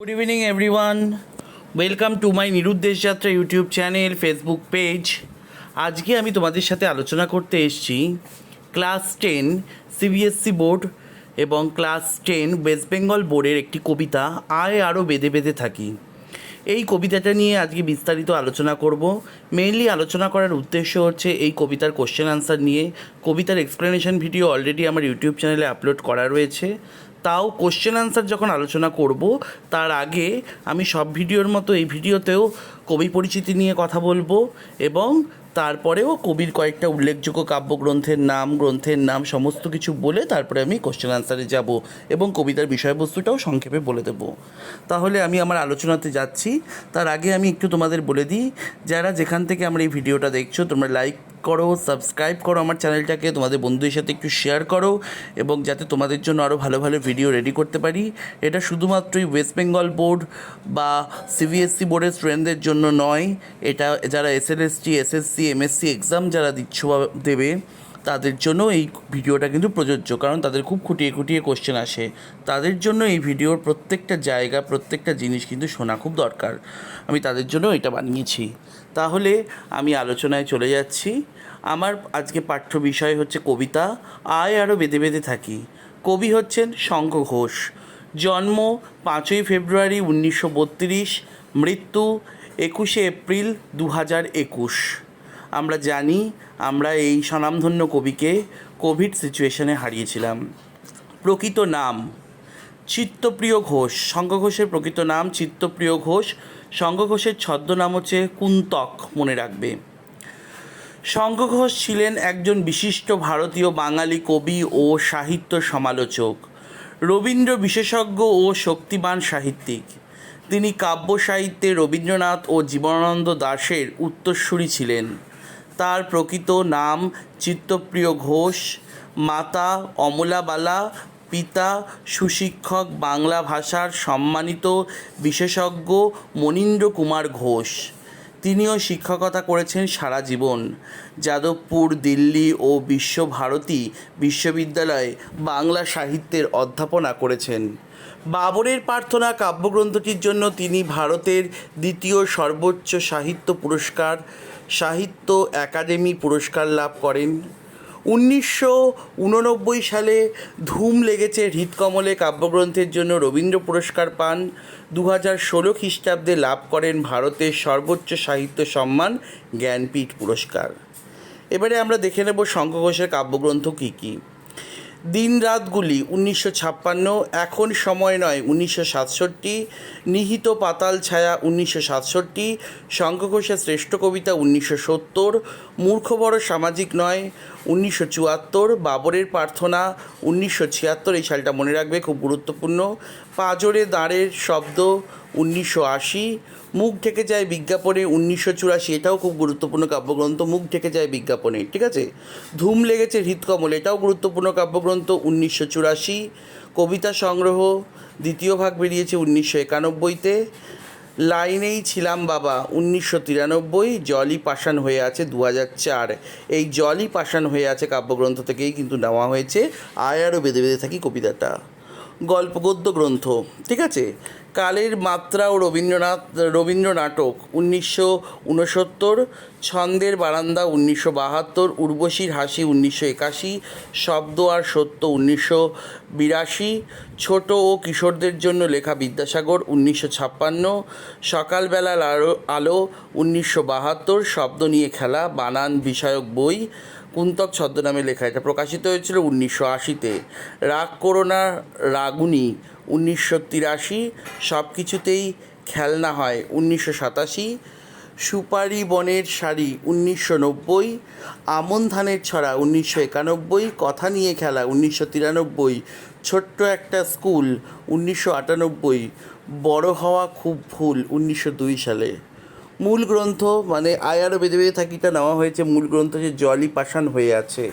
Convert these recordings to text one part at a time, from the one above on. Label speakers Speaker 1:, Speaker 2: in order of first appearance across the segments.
Speaker 1: Good evening everyone welcome to my Niruddesh Jatra YouTube channel Facebook page আজকে আমি তোমাদের সাথে আলোচনা করতে এসেছি ক্লাস টেন সিবিএসসি বোর্ড এবং ক্লাস টেন ওয়েস্ট বেঙ্গল বোর্ডের একটি কবিতা, আয় আরও বেঁধে বেঁধে থাকি। এই কবিতাটা নিয়ে আজকে বিস্তারিত আলোচনা করব। মেইনলি আলোচনা করার উদ্দেশ্য হচ্ছে এই কবিতার কোশ্চেন আনসার নিয়ে। কবিতার এক্সপ্লেনেশন ভিডিও অলরেডি আমার ইউটিউব চ্যানেলে আপলোড করা রয়েছে। তাও কোশ্চেন আনসার যখন আলোচনা করব, তার আগে আমি সব ভিডিওর মতো এই ভিডিওতেও কবি পরিচিতি নিয়ে কথা বলব এবং তারপরেও কবির কয়েকটা উল্লেখযোগ্য কাব্যগ্রন্থের নাম, গ্রন্থের নাম সমস্ত কিছু বলে তারপরে আমি কোশ্চেন আনসারে যাব এবং কবিতার বিষয়বস্তুটাও সংক্ষেপে বলে দেব। তাহলে আমি আমার আলোচনাতে যাচ্ছি। তার আগে আমি একটু তোমাদের বলে দিই, যারা যেখান থেকে আমার এই ভিডিওটা দেখছ, তোমরা লাইক করো সাবস্ক্রাইব করো আমার চ্যানেলটাকে তোমাদের বন্ধুদের সাথে একটু শেয়ার করো এবং যাতে তোমাদের জন্য আরও ভালো ভালো ভিডিও রেডি করতে পারি। এটা শুধুমাত্রই ওয়েস্ট বেঙ্গল বোর্ড বা সিবিএসসি বোর্ডের স্টুডেন্টদের জন্য নয়, এটা যারা এসএলএসটি এসএসসি এমএসসি এক্সাম যারা দিচ্ছ দেবে তাদের জন্য এই ভিডিওটা কিন্তু প্রযোজ্য, কারণ তাদের খুব খুঁটিয়ে খুঁটিয়ে কোশ্চেন আসে। তাদের জন্য এই ভিডিওর প্রত্যেকটা জায়গা, প্রত্যেকটা জিনিস কিন্তু শোনা খুব দরকার। আমি তাদের জন্য এটা বানিয়েছি। তাহলে আমি আলোচনায় চলে যাচ্ছি। আমার আজকে পাঠ্য বিষয় হচ্ছে কবিতা। আয় আরও বেঁধে বেঁধে থাকি। কবি হচ্ছেন শঙ্খ ঘোষ। জন্ম পাঁচই ফেব্রুয়ারি উনিশশো বত্রিশ, মৃত্যু একুশে এপ্রিল দু হাজার একুশ। আমরা জানি আমরা এই স্বনামধন্য কবিকে কোভিড সিচুয়েশনে হারিয়েছিলাম। প্রকৃত নাম চিত্তপ্রিয় ঘোষ শঙ্খ ঘোষের প্রকৃত নাম চিত্তপ্রিয় ঘোষ শঙ্খ ঘোষের ছদ্মনাম হচ্ছে কুন্তক মনে রাখবে। শঙ্খ ঘোষ ছিলেন একজন বিশিষ্ট ভারতীয় বাঙালি কবি ও সাহিত্য সমালোচক, রবীন্দ্র বিশেষজ্ঞ ও শক্তিমান সাহিত্যিক। তিনি কাব্য সাহিত্যে রবীন্দ্রনাথ ও জীবনানন্দ দাশের উত্তরসূরি ছিলেন। তার প্রকৃত নাম চিত্তপ্রিয় ঘোষ। মাতা অমলাবালা, পিতা সুশিক্ষক বাংলা ভাষার সম্মানিত বিশেষজ্ঞ মনীন্দ্র কুমার ঘোষ। তিনিও শিক্ষকতা করেছেন সারা জীবন। যাদবপুর, দিল্লি ও বিশ্বভারতী বিশ্ববিদ্যালয়ে বাংলা সাহিত্যের অধ্যাপনা করেছেন। বাবরের প্রার্থনা কাব্যগ্রন্থটির জন্য তিনি ভারতের দ্বিতীয় সর্বোচ্চ সাহিত্য পুরস্কার, সাহিত্য একাডেমি পুরস্কার লাভ করেন। উনিশশো উননব্বই সালে ধুম লেগেছে হৃদকমলে কাব্যগ্রন্থের জন্য রবীন্দ্র পুরস্কার পান। দু হাজার ষোলো খ্রিস্টাব্দে লাভ করেন ভারতের সর্বোচ্চ সাহিত্য সম্মান জ্ঞানপীঠ পুরস্কার। এবারে আমরা দেখে নেব শঙ্খ ঘোষের কাব্যগ্রন্থ কী কী। দিন রাতগুলি উনিশশো ছাপ্পান্ন, এখন সময় নয় উনিশশো সাতষট্টি, নিহিত পাতাল ছায়া উনিশশো সাতষট্টি শঙ্খঘোষের শ্রেষ্ঠ কবিতা উনিশশো সত্তর মূর্খ বড় সামাজিক নয় উনিশশো চুয়াত্তর, বাবরের প্রার্থনা উনিশশো ছিয়াত্তর। এই সালটা মনে রাখবে, খুব গুরুত্বপূর্ণ। পাঁজরে দাঁড়ের শব্দ উনিশশো আশি। মুখ ঢেকে যায় বিজ্ঞাপনে উনিশশো চুরাশি। এটাও খুব গুরুত্বপূর্ণ কাব্যগ্রন্থ। মুখ ঢেকে যায় বিজ্ঞাপনে, ঠিক আছে? ধুম লেগেছে হৃদকমল। এটাও গুরুত্বপূর্ণ কাব্যগ্রন্থ উনিশশো চুরাশি। কবিতা সংগ্রহ দ্বিতীয় ভাগ বেরিয়েছে উনিশশো একানব্বইতে। লাইনেই ছিলাম বাবা, উনিশশো তিরানব্বই। জলই পাষাণ হয়ে আছে দু হাজার চার। এই জলই পাষাণ হয়ে আছে কাব্যগ্রন্থ থেকেই কিন্তু নেওয়া হয়েছে। আয় আরও বেঁধে বেঁধে থাকি কবিতাটা। গল্প গদ্য গ্রন্থ, ঠিক আছে? কালের মাত্রা ও রবীন্দ্রনাথ রবীন্দ্র নাটক উনিশশো উনসত্তর ছন্দের বারান্দা উনিশশো বাহাত্তর, উর্বশীর হাসি উনিশশো একাশি, শব্দ আর সত্য উনিশশো বিরাশি, ছোট ও কিশোরদের জন্য লেখা বিদ্যাসাগর উনিশশো ছাপ্পান্ন, সকালবেলার আলো উনিশশো বাহাত্তর, শব্দ নিয়ে খেলা, বানান বিষয়ক বই কুন্তক ছদ্মনামে লেখা এটা প্রকাশিত হয়েছিল উনিশশো আশিতে। রাগ করোনা রাগুনি, উনিশশো তিরাশি সব কিছুতেই খেলনা হয়, উনিশশো সাতাশি, সুপারি বনের শাড়ি, উনিশশো নব্বই, আমন ধানের ছড়া, উনিশশো একানব্বই, কথা নিয়ে খেলা, উনিশশো তিরানব্বই, ছোট্ট একটা স্কুল, উনিশশো আটানব্বই, বড় হওয়া খুব ভুল, উনিশশো দুই সালে। মূল গ্রন্থ মানে আয়ারও বেঁধে বেঁধে থাকিটা নেওয়া হয়েছে। মূল গ্রন্থ যে জলই পাষাণ হয়ে আছে।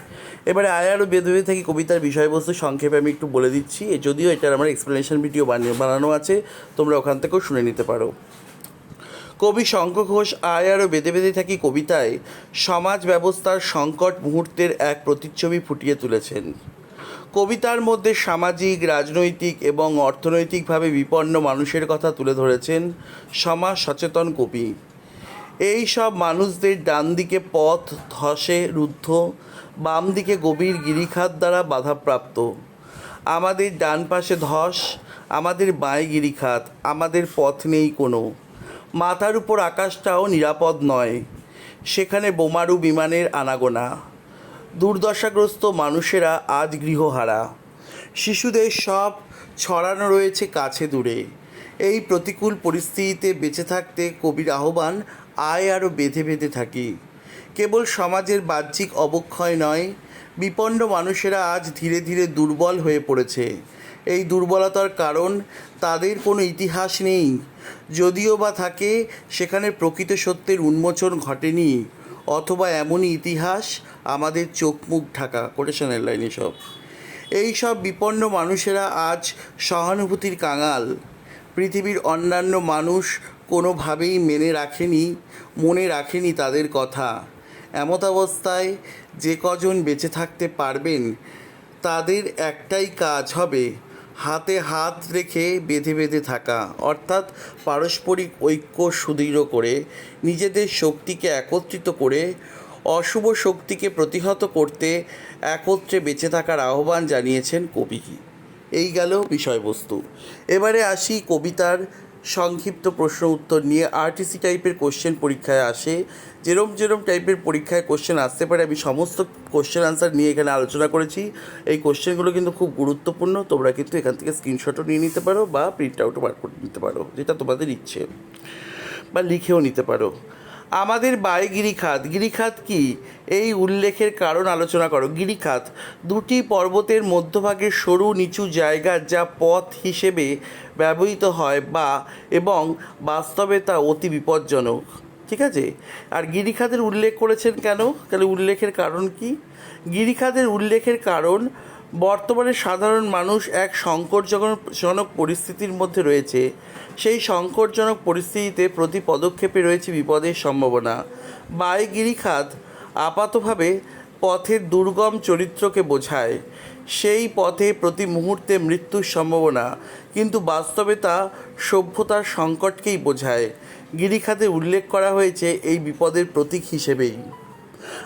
Speaker 1: এবারে আয়ারও বেঁধে বেঁধে থাকি কবিতার বিষয়বস্তু সংক্ষেপে আমি একটু বলে দিচ্ছি। যদিও এটার আমার এক্সপ্লেনেশন ভিডিও বানিয়ে বানানো আছে, তোমরা ওখান থেকেও শুনে নিতে পারো। কবি শঙ্খ ঘোষ আয়ারও বেঁধে বেঁধে থাকি কবিতায়, সমাজ ব্যবস্থার সংকট মুহূর্তের এক প্রতিচ্ছবি ফুটিয়ে তুলেছেন। কবিতার মধ্যে সামাজিক, রাজনৈতিক এবং অর্থনৈতিকভাবে বিপন্ন মানুষের কথা তুলে ধরেছেন সমাজ সচেতন কবি। এই সব মানুষদের ডান দিকে পথ ধসে রুদ্ধ বাম দিকে গভীর গিরিখাত দ্বারা বাধাপ্রাপ্ত। আমাদের ডান পাশে ধস, আমাদের বাঁয়ে গিরিখাত, আমাদের পথ নেই কোনো। মাথার উপর আকাশটাও নিরাপদ নয়। সেখানে বোমারু বিমানের আনাগোনা। দুর্দশাগ্রস্ত মানুষেরা আজ গৃহহারা। শিশুদের সব ছড়ানো রয়েছে কাছে দূরে। এই প্রতিকূল পরিস্থিতিতে বেঁচে থাকতে কবির আহ্বান আয় আরও বেঁধে বেঁধে থাকি। কেবল সমাজের বাহ্যিক অবক্ষয় নয়, বিপন্ন মানুষেরা আজ ধীরে ধীরে দুর্বল হয়ে পড়েছে। এই দুর্বলতার কারণ তাদের কোনো ইতিহাস নেই। যদিও বা থাকে, সেখানে প্রকৃত সত্যের উন্মোচন ঘটেনি, অথবা এমনই ইতিহাস আমাদের চোখ মুখ ঢাকা কোটেশনের লাইনে সব। এই সব বিপন্ন মানুষেরা আজ সহানুভূতির কাঙাল। পৃথিবীর অন্যান্য মানুষ কোনোভাবেই মেনে রাখেনি, মনে রাখেনি তাদের কথা। এমতাবস্থায় যে কজন বেঁচে থাকতে পারবেন, তাদের একটাই কাজ হবে হাতে হাত রেখে বেঁধে বেঁধে থাকা। অর্থাৎ পারস্পরিক ঐক্য সুদৃঢ় করে, নিজেদের শক্তিকে একত্রিত করে, অশুভ শক্তিকে প্রতিহত করতে একত্রে বেঁচে থাকার আহ্বান জানিয়েছেন কবি। এই গেল বিষয়বস্তু। এবারে আসি কবিতার সংক্ষিপ্ত প্রশ্ন উত্তর নিয়ে আরটিসি টাইপের কোশ্চেন পরীক্ষায় আসে। যেরম যেরম টাইপের পরীক্ষায় কোশ্চেন আসতে পারে, আমি সমস্ত কোশ্চেন আনসার নিয়ে এখানে আলোচনা করেছি। এই কোশ্চেনগুলো কিন্তু খুব গুরুত্বপূর্ণ। তোমরা কিন্তু এখান থেকে স্ক্রিনশটও নিয়ে নিতে পারো বা প্রিন্ট আউটও বার করে নিতে পারো, যেটা তোমাদের ইচ্ছে। বা লিখেও নিতে পারো। আমাদের বাই গিরিখাত। গিরিখাত কি? এই উল্লেখের কারণ আলোচনা করো। গিরিখাত দুটি পর্বতের মধ্যভাগে সরু নিচু জায়গা যা পথ হিসেবে ব্যবহৃত হয় বা এবং বাস্তবে তা অতি বিপজ্জনক। ঠিক আছে? আর গিরিখাতের উল্লেখ করেছেন কেন? তাহলে উল্লেখের কারণ কি? গিরিখাতের উল্লেখের কারণ, বর্তমানে সাধারণ মানুষ এক সংকটজনক পরিস্থিতির মধ্যে রয়েছে। সেই সংকটজনক পরিস্থিতিতে প্রতি পদক্ষেপে রয়েছে বিপদের সম্ভাবনা। বাই গিরিখাত আপাতভাবে পথের দুর্গম চরিত্রকে বোঝায়। সেই পথে প্রতি মুহূর্তে মৃত্যুর সম্ভাবনা, কিন্তু বাস্তবে তা সভ্যতার সংকটকেই বোঝায়। গিরিখাতে উল্লেখ করা হয়েছে এই বিপদের প্রতীক হিসেবেই।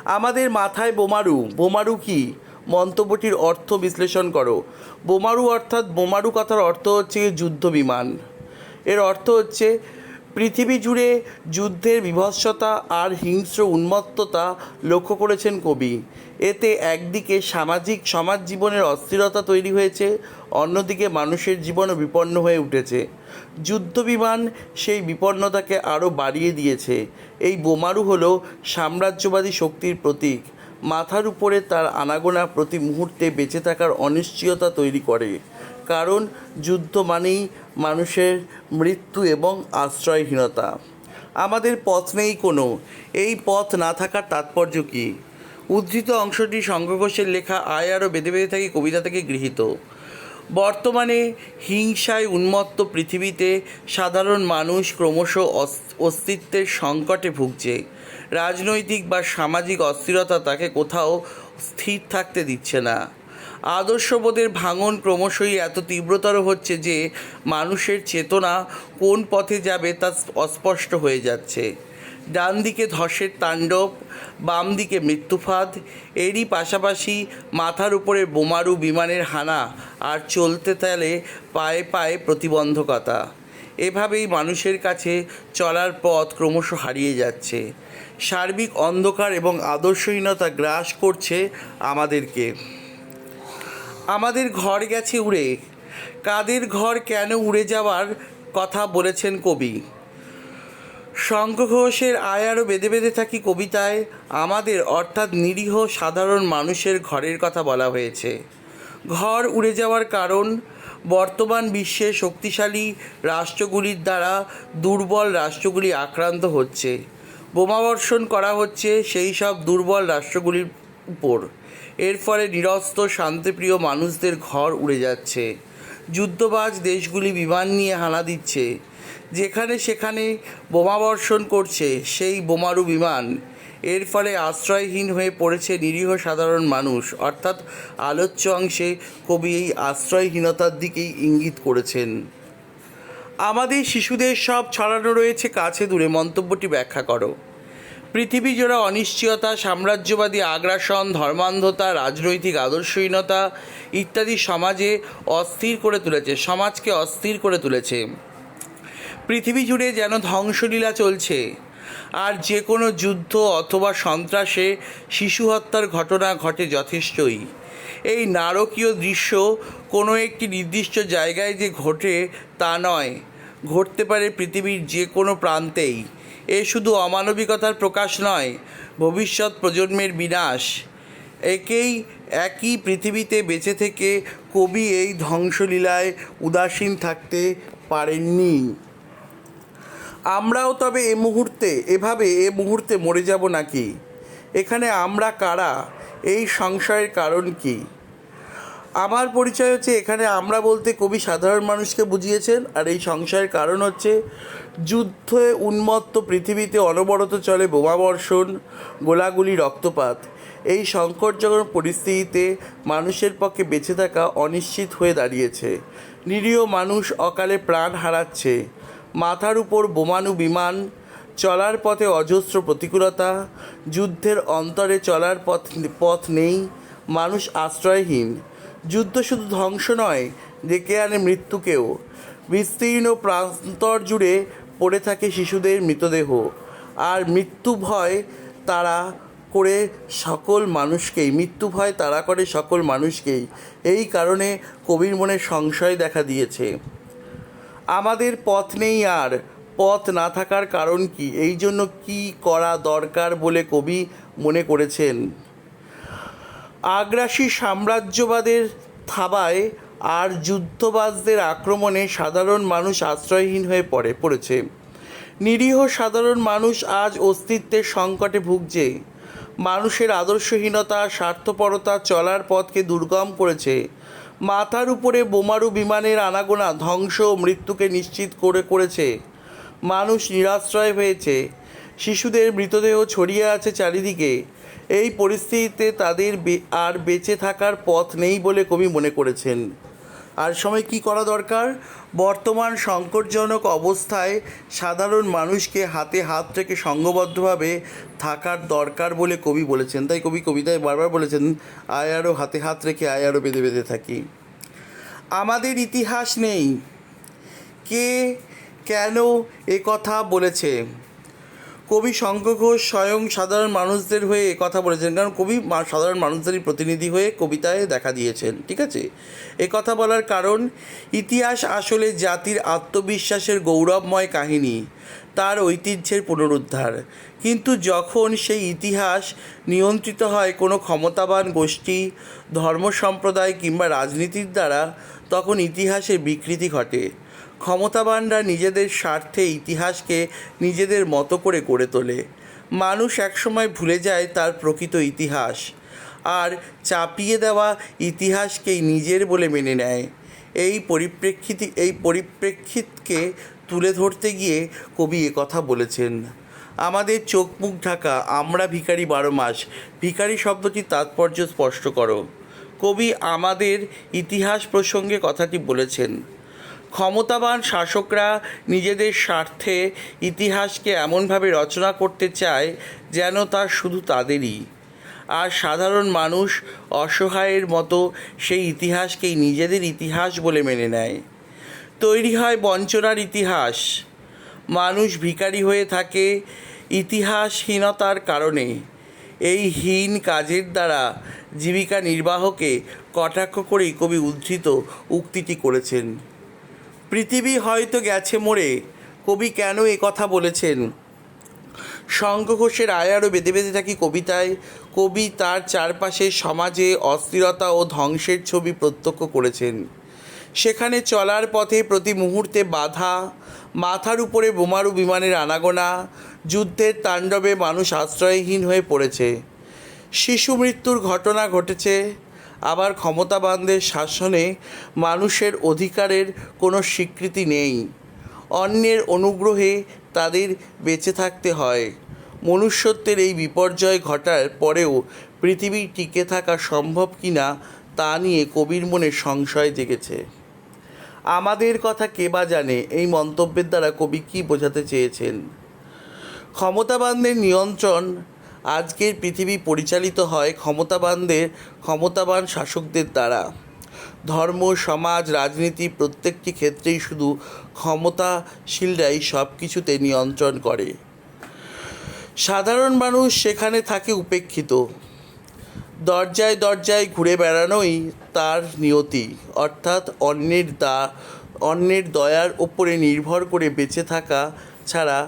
Speaker 1: আমাদের মাথায় বোমারু বোমারু কি? মন্তব্যটির অর্থ বিশ্লেষণ করো। বোমারু অর্থাৎ বোমারু কথার অর্থ হচ্ছে যুদ্ধ বিমান এর অর্থ হচ্ছে, পৃথিবী জুড়ে যুদ্ধের বিভৎসতা আর হিংস্র উন্মত্ততা লক্ষ্য করেছেন কবি। এতে একদিকে সামাজিক সমাজ জীবনের অস্থিরতা তৈরি হয়েছে, অন্যদিকে মানুষের জীবনও বিপন্ন হয়ে উঠেছে। যুদ্ধ বিমান সেই বিপন্নতাকে আরও বাড়িয়ে দিয়েছে। এই বোমারু হল সাম্রাজ্যবাদী শক্তির প্রতীক। মাথার উপরে তার আনাগোনা প্রতি মুহূর্তে বেঁচে থাকার অনিশ্চয়তা তৈরি করে। কারণ যুদ্ধ মানেই মানুষের মৃত্যু এবং আশ্রয়হীনতা। আমাদের পথ নেই কোনো। এই পথ না থাকার তাৎপর্য কী? উদ্ধৃত অংশটি সংঘঘোষের লেখা আয় আরও বেঁধে বেঁধে থাকি কবিতা থেকে গৃহীত। বর্তমানে হিংসায় উন্মত্ত পৃথিবীতে সাধারণ মানুষ ক্রমশ অস- অস্তিত্বের সংকটে ভুগছে। রাজনৈতিক বা সামাজিক অস্থিরতা তাকে কোথাও স্থির থাকতে দিচ্ছে না। আদর্শবোধের ভাঙন ক্রমশই এত তীব্রতর হচ্ছে যে মানুষের চেতনা কোন পথে যাবে তা অস্পষ্ট হয়ে যাচ্ছে। ডান দিকে ধসের তাণ্ডব বাম দিকে মৃত্যুফাদ, এরই পাশাপাশি মাথার উপরে বোমারু বিমানের হানা আর চলতে তালে পায়ে পায়ে প্রতিবন্ধকতা। এভাবেই মানুষের কাছে চলার পথ ক্রমশ হারিয়ে যাচ্ছে। সার্বিক অন্ধকার এবং আদর্শহীনতা গ্রাস করছে আমাদেরকে। আমাদের ঘর গেছে উড়ে। কাদের ঘর কেন উড়ে যাওয়ার কথা বলেছেন কবি। শঙ্খ ঘোষের আয়ারও বেঁধে বেঁধে থাকি কবিতায়, আমাদের অর্থাৎ নিরীহ সাধারণ মানুষের ঘরের কথা বলা হয়েছে। ঘর উড়ে যাওয়ার কারণ, বর্তমান বিশ্বে শক্তিশালী রাষ্ট্রগুলির দ্বারা দুর্বল রাষ্ট্রগুলি আক্রান্ত হচ্ছে। বোমাবর্ষণ করা হচ্ছে সেই সব দুর্বল রাষ্ট্রগুলির উপর। এর ফলে নিরস্ত্র শান্তিপ্রিয় মানুষদের ঘর উড়ে যাচ্ছে। যুদ্ধবাজ দেশগুলি বিমান নিয়ে হানা দিচ্ছে। যেখানে সেখানে বোমাবর্ষণ করছে সেই বোমারু বিমান। এর ফলে আশ্রয়হীন হয়ে পড়েছে নিরীহ সাধারণ মানুষ। অর্থাৎ আলোচ্য অংশে কবি এই আশ্রয়হীনতার দিকেই ইঙ্গিত করেছেন। আমাদের শিশুদের সব ছড়ানো রয়েছে কাছে দূরে। মন্তব্যটি ব্যাখ্যা করো। পৃথিবী জোড়া অনিশ্চয়তা, সাম্রাজ্যবাদী আগ্রাসন, ধর্মান্ধতা, রাজনৈতিক আদর্শহীনতা ইত্যাদি সমাজে অস্থির করে তুলেছে, সমাজকে অস্থির করে তুলেছে। পৃথিবী জুড়ে যেন ধ্বংসলীলা চলছে, আর যে কোনো যুদ্ধ অথবা সন্ত্রাসে শিশু হত্যার ঘটনা ঘটে যথেষ্টই। এই নারকীয় দৃশ্য কোনো একটি নির্দিষ্ট জায়গায় যে ঘটে তা নয়, ঘটতে পারে পৃথিবীর যে কোনো প্রান্তেই। এ শুধু অমানবিকতার প্রকাশ নয়, ভবিষ্যৎ প্রজন্মের বিনাশ। একেই একই পৃথিবীতে বেঁচে থেকে কবি এই ধ্বংসলীলায় উদাসীন থাকতে পারেননি। আমরাও তবে এ মুহূর্তে, এভাবে এ মুহূর্তে মরে যাব নাকি? এখানে আমরা কারা? এই সংশয়ের কারণ কি? আমার পরিচয় হচ্ছে এখানে আমরা বলতে কবি সাধারণ মানুষকে বুঝিয়েছেন, আর এই সংশয়ের কারণ হচ্ছে যুদ্ধে উন্মত্ত পৃথিবীতে অনবরত চলে বোমাবর্ষণ গোলাগুলি রক্তপাত। এই সংকটজনক পরিস্থিতিতে মানুষের পক্ষে বেঁচে থাকা অনিশ্চিত হয়ে দাঁড়িয়েছে। নিরীহ মানুষ অকালে প্রাণ হারাচ্ছে। মাথার উপর বোমানু বিমান, চলার পথে অজস্র প্রতিকূলতা, যুদ্ধের অন্তরে চলার পথ পথ নেই, মানুষ আশ্রয়হীন। যুদ্ধ শুধু ধ্বংস নয় ডেকে আনে মৃত্যুকেও। বিস্তীর্ণ প্রান্তর জুড়ে পড়ে থাকে শিশুদের মৃতদেহ। আর মৃত্যু ভয় তারা করে সকল মানুষকেই, মৃত্যু ভয় তারা করে সকল মানুষকেই। এই কারণে কবির মনে সংশয় দেখা দিয়েছে। আমাদের পথ নেই আর, পথ না থাকার কারণ কি? এই জন্য কি করা দরকার বলে কবি মনে করেছেন? আগ্রাসী সাম্রাজ্যবাদের থাবায় আর যুদ্ধবাজদের আক্রমণে সাধারণ মানুষ আশ্রয়হীন হয়ে পড়ে, পড়েছে। নিরীহ সাধারণ মানুষ আজ অস্তিত্বের সংকটে ভুগছে। মানুষের আদর্শহীনতা, স্বার্থপরতা চলার পথকে দুর্গম করেছে। মাথার উপরে বোমারু বিমানের আনাগোনা ধ্বংস ও মৃত্যুকে নিশ্চিত করে করেছে। মানুষ নিরাশ্রয় হয়েছে। শিশুদের মৃতদেহ ছড়িয়ে আছে চারিদিকে। এই পরিস্থিতিতে তাদের আর বেঁচে থাকার পথ নেই বলে কবি মনে করেছেন। আর সময় কি করা দরকার? বর্তমান সংকটজনক অবস্থায় সাধারণ মানুষকে হাতে হাত রেখে সংঘবদ্ধভাবে থাকার দরকার বলে কবি বলেছেন। তাই কবি কবিতায় বারবার বলেছেন, আয় আরও হাতে হাত রেখে আয় আরও বেঁধে বেঁধে থাকি। আমাদের ইতিহাস নেই। কে কেন এ কথা বলেছে? কবি শঙ্খ ঘোষ স্বয়ং সাধারণ মানুষদের হয়ে কথা বলেছেন। কারণ কবি সাধারণ মানুষদেরই প্রতিনিধি হয়ে কবিতায় দেখা দিয়েছেন, ঠিক আছে? এ কথা বলার কারণ, ইতিহাস আসলে জাতির আত্মবিশ্বাসের গৌরবময় কাহিনী, তার ঐতিহ্যের পুনরুদ্ধার। কিন্তু যখন সেই ইতিহাস নিয়ন্ত্রিত হয় কোনো ক্ষমতাবান গোষ্ঠী ধর্ম সম্প্রদায় কিংবা রাজনীতির দ্বারা, তখন ইতিহাসের বিকৃতি ঘটে। ক্ষমতাবানরা নিজেদের স্বার্থে ইতিহাসকে নিজেদের মতো করে গড়ে তোলে। মানুষ একসময় ভুলে যায় তার প্রকৃত ইতিহাস আর চাপিয়ে দেওয়া ইতিহাসকেই নিজের বলে মেনে নেয়। এই পরিপ্রেক্ষিত, এই পরিপ্রেক্ষিতকে তুলে ধরতে গিয়ে কবি কথা বলেছেন, আমাদের চোখ মুখ ঢাকা, আমরা ভিখারি বারো মাস। ভিখারি শব্দটির তাৎপর্য স্পষ্ট করো। কবি আমাদের ইতিহাস প্রসঙ্গে কথাটি বলেছেন ক্ষমতাবান শাসকরা নিজেদের স্বার্থে ইতিহাসকে এমনভাবে রচনা করতে চায় যেন তা শুধু তাদেরই। আর সাধারণ মানুষ অসহায়ের মতো সেই ইতিহাসকেই নিজেদের ইতিহাস বলে মেনে নেয়। তৈরি হয় বঞ্চনার ইতিহাস। মানুষ ভিখারি হয়ে থাকে ইতিহাসহীনতার কারণে। এই হীন কাজের দ্বারা জীবিকা নির্বাহকে কটাক্ষ করেই কবি উদ্ধৃত উক্তিটি করেছেন। পৃথিবী হয়তো গেছে মরে কবি কেন এ কথা বলেছেন? শঙ্খ ঘোষের আয়ারও বেঁধে বেঁধে থাকি কবিতায়। কবি তার চারপাশে সমাজে অস্থিরতা ও ধ্বংসের ছবি প্রত্যক্ষ করেছেন। সেখানে চলার পথে প্রতি মুহূর্তে বাধা, মাথার উপরে বোমারু বিমানের আনাগোনা, যুদ্ধের তাণ্ডবে মানুষ আশ্রয়হীন হয়ে পড়েছে। শিশু মৃত্যুর ঘটনা ঘটেছে। আবার ক্ষমতাবানদের শাসনে মানুষের অধিকারের কোনো স্বীকৃতি নেই। অন্যের অনুগ্রহে তাদের বেঁচে থাকতে হয়। মনুষ্যত্বের এই বিপর্যয় ঘটার পরেও পৃথিবী টিকে থাকা সম্ভব কিনা তা নিয়ে কবির মনে সংশয় জেগেছে। আমাদের কথা কে বা জানে এই মন্তব্যের দ্বারা কবি কী বোঝাতে চেয়েছেন? ক্ষমতাবানদের নিয়ন্ত্রণ আজকের পৃথিবী পরিচালিত হয় ক্ষমতাবানদের, ক্ষমতাবান শাসকদের দ্বারা। ধর্ম, সমাজ, রাজনীতি প্রত্যেকটি ক্ষেত্রেই শুধু ক্ষমতাশীলরাই সব কিছুতে নিয়ন্ত্রণ করে। সাধারণ মানুষ সেখানে থাকে উপেক্ষিত। দরজায় দরজায় ঘুরে বেড়ানোই তার নিয়তি, অর্থাৎ অন্যের দা, অন্যের দয়ার ওপরে নির্ভর করে বেঁচে থাকা ছাড়া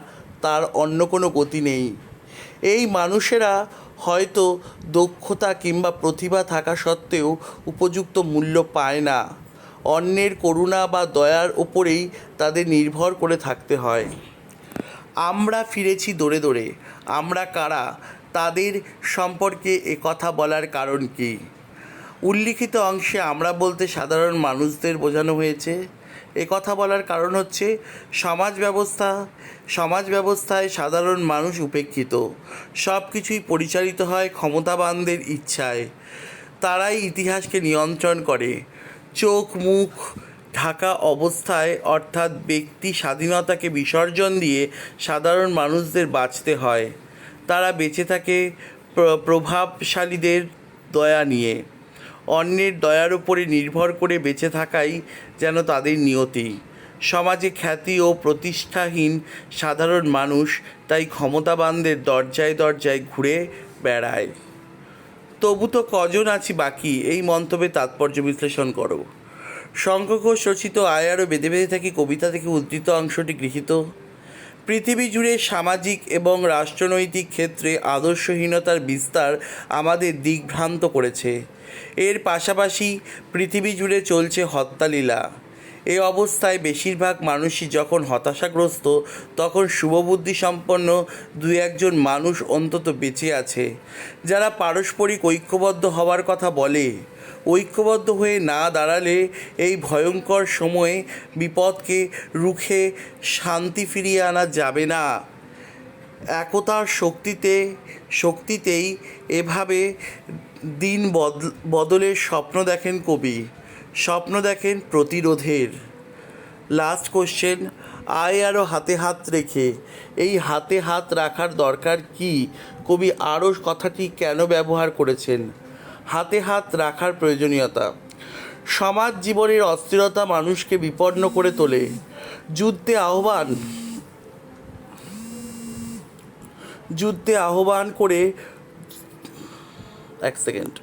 Speaker 1: তার অন্য কোনো গতি নেই। এই মানুষেরা হয়তো দক্ষতা কিংবা প্রতিভা থাকা সত্ত্বেও উপযুক্ত মূল্য পায় না। অন্যের করুণা বা দয়ার ওপরেই তাদের নির্ভর করে থাকতে হয়। আমরা ফিরেছি দৌড়ে দৌড়ে। আমরা কারা? তাদের সম্পর্কে কথা বলার কারণ কি? উল্লিখিত অংশে আমরা বলতে সাধারণ মানুষদের বোঝানো হয়েছে এ কথা বলার কারণ হচ্ছে সমাজ ব্যবস্থা, সমাজ ব্যবস্থায় সাধারণ মানুষ উপেক্ষিত। সব কিছুই পরিচালিত হয় ক্ষমতাবানদের ইচ্ছায়। তারাই ইতিহাসকে নিয়ন্ত্রণ করে। চোখ, মুখ ঢাকা অবস্থায় অর্থাৎ ব্যক্তি স্বাধীনতাকে বিসর্জন দিয়ে সাধারণ মানুষদের বাঁচতে হয়। তারা বেঁচে থাকে প্রভাবশালীদের দয়া নিয়ে। অন্যের দয়ার উপরে নির্ভর করে বেঁচে থাকাই যেন তাদের নিয়তি। সমাজে খ্যাতি ও প্রতিষ্ঠাহীন সাধারণ মানুষ তাই ক্ষমতাবানদের দরজায় দরজায় ঘুরে বেড়ায়। তবু তো কজন আছি বাকি? এই মন্তব্যে তাৎপর্য বিশ্লেষণ করো। শঙ্কঘোষ রচিত আয়ারও বেঁধে বেঁধে থাকি কবিতা থেকে উদ্ধৃত অংশটি গৃহীত। পৃথিবী জুড়ে সামাজিক এবং রাষ্ট্রনৈতিক ক্ষেত্রে আদর্শহীনতার বিস্তার আমাদের দিকভ্রান্ত করেছে। এর পাশাপাশি পৃথিবী জুড়ে চলছে হত্যালীলা। এই অবস্থায় বেশিরভাগ মানুষই যখন হতাশাগ্রস্ত, তখন শুভবুদ্ধি সম্পন্ন দু একজন মানুষ অন্তত বেঁচে আছে। যারা পারস্পরিক ঐক্যবদ্ধ হওয়ার কথা বলে, ঐক্যবদ্ধ হয়ে না দাঁড়ালে এই ভয়ঙ্কর সময়ে বিপদকে রুখে শান্তি ফিরিয়ে আনা যাবে না। একতার শক্তিতে, শক্তিতেই এভাবে দিন বদল, বদলের স্বপ্ন দেখেন কবি। স্বপ্ন দেখেন প্রতিরোধের। লাস্ট কোশ্চেন আয় আরও হাতে হাত রেখে, এই হাতে হাত রাখার দরকার কি? কবি আরও কথাটি কেন ব্যবহার করেছেন? হাতে হাত রাখার প্রয়োজনীয়তা। সমাজ জীবনের অস্থিরতা মানুষকে বিপন্ন করে তোলে। যুদ্ধে আহ্বান। যুদ্ধে আহ্বান করে, এক সেকেন্ড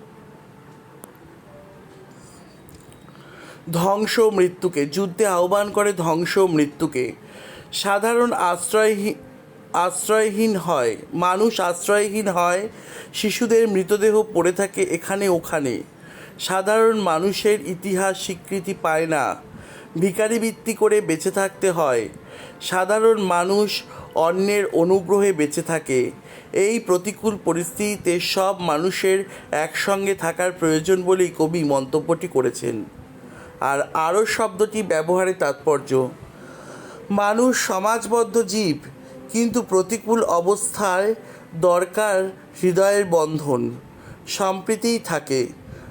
Speaker 1: ধ্বংস মৃত্যুকে, যুদ্ধে আহ্বান করে ধ্বংস মৃত্যুকে। সাধারণ আশ্রয়হীন আশ্রয়হীন হয়। মানুষ আশ্রয়হীন হয়, শিশুদের মৃতদেহ পড়ে থাকে এখানে ওখানে। সাধারণ মানুষের ইতিহাস স্বীকৃতি পায় না। ভিখারি বৃত্তি করে বেঁচে থাকতে হয়। সাধারণ মানুষ অন্যের অনুগ্রহে বেঁচে থাকে। এই প্রতিকূল পরিস্থিতিতে সব মানুষের একসঙ্গে থাকার প্রয়োজন বলেই কবি মন্তব্যটি করেছেন। আর আরও শব্দটি ব্যবহারে তাৎপর্য। মানুষ সমাজবদ্ধ জীব, কিন্তু প্রতিকূল অবস্থায় দরকার হৃদয়ের বন্ধন, সম্প্রীতিই থাকে,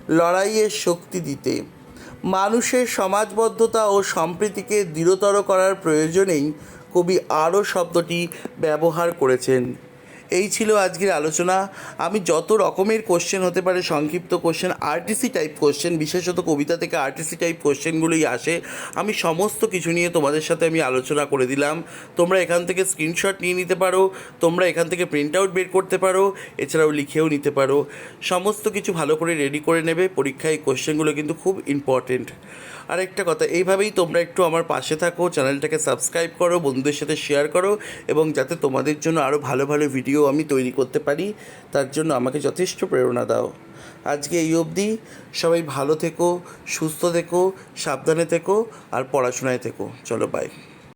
Speaker 1: লড়াইয়ের শক্তি দিতে। মানুষের সমাজবদ্ধতা ও সম্প্রীতিকে দৃঢ়তর করার প্রয়োজনেই কবি আরও শব্দটি ব্যবহার করেছেন। এই ছিল আজকের আলোচনা। আমি যত রকমের কোশ্চেন হতে পারে, সংক্ষিপ্ত কোশ্চেন আরটিসি টাইপ কোশ্চেন বিশেষত কবিতা থেকে আরটিসি টাইপ কোশ্চেনগুলোই আসে, আমি সমস্ত কিছু নিয়ে তোমাদের সাথে আমি আলোচনা করে দিলাম। তোমরা এখান থেকে স্ক্রিনশট নিয়ে নিতে পারো, তোমরা এখান থেকে প্রিন্ট আউট বের করতে পারো, এছাড়াও লিখেও নিতে পারো। সমস্ত কিছু ভালো করে রেডি করে নেবে, পরীক্ষায় এই কোশ্চেনগুলো কিন্তু খুব ইম্পর্টেন্ট আর একটা কথা, এইভাবেই তোমরা একটু আমার পাশে থাকো, চ্যানেলটাকে সাবস্ক্রাইব করো, বন্ধুদের সাথে শেয়ার করো, এবং যাতে তোমাদের জন্য আরও ভালো ভালো ভিডিও আমি তৈরি করতে পারি, তার জন্য আমাকে যথেষ্ট প্রেরণা দাও। আজকে এই অবধি সবাই ভালো থেকো, সুস্থ থেকো, সাবধানে থেকো, আর পড়াশোনায় থেকো। চলো বাই